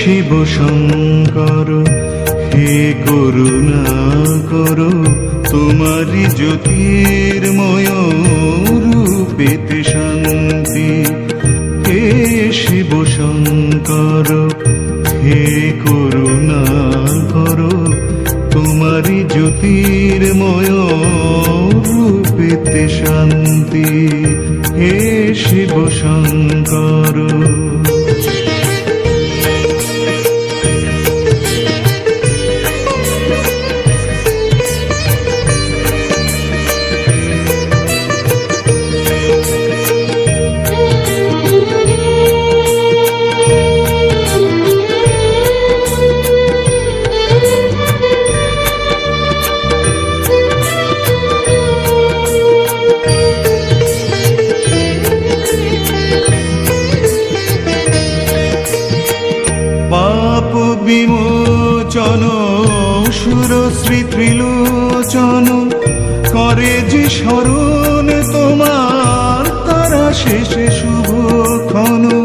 শঙ্কর, হে করুণা করো তোমারি জ্যোতির্ময় রূপেতে শান্তি। হে শিব শঙ্কর, হে করুণা করো তোমারি জ্যোতির্ময় রূপেতে শান্তি। হে শিব শঙ্কর বিমোচন সুরশ্রী ত্রিলোচন করে যে স্মরণ তোমার তারা শেষে শুভ শুভক্ষণ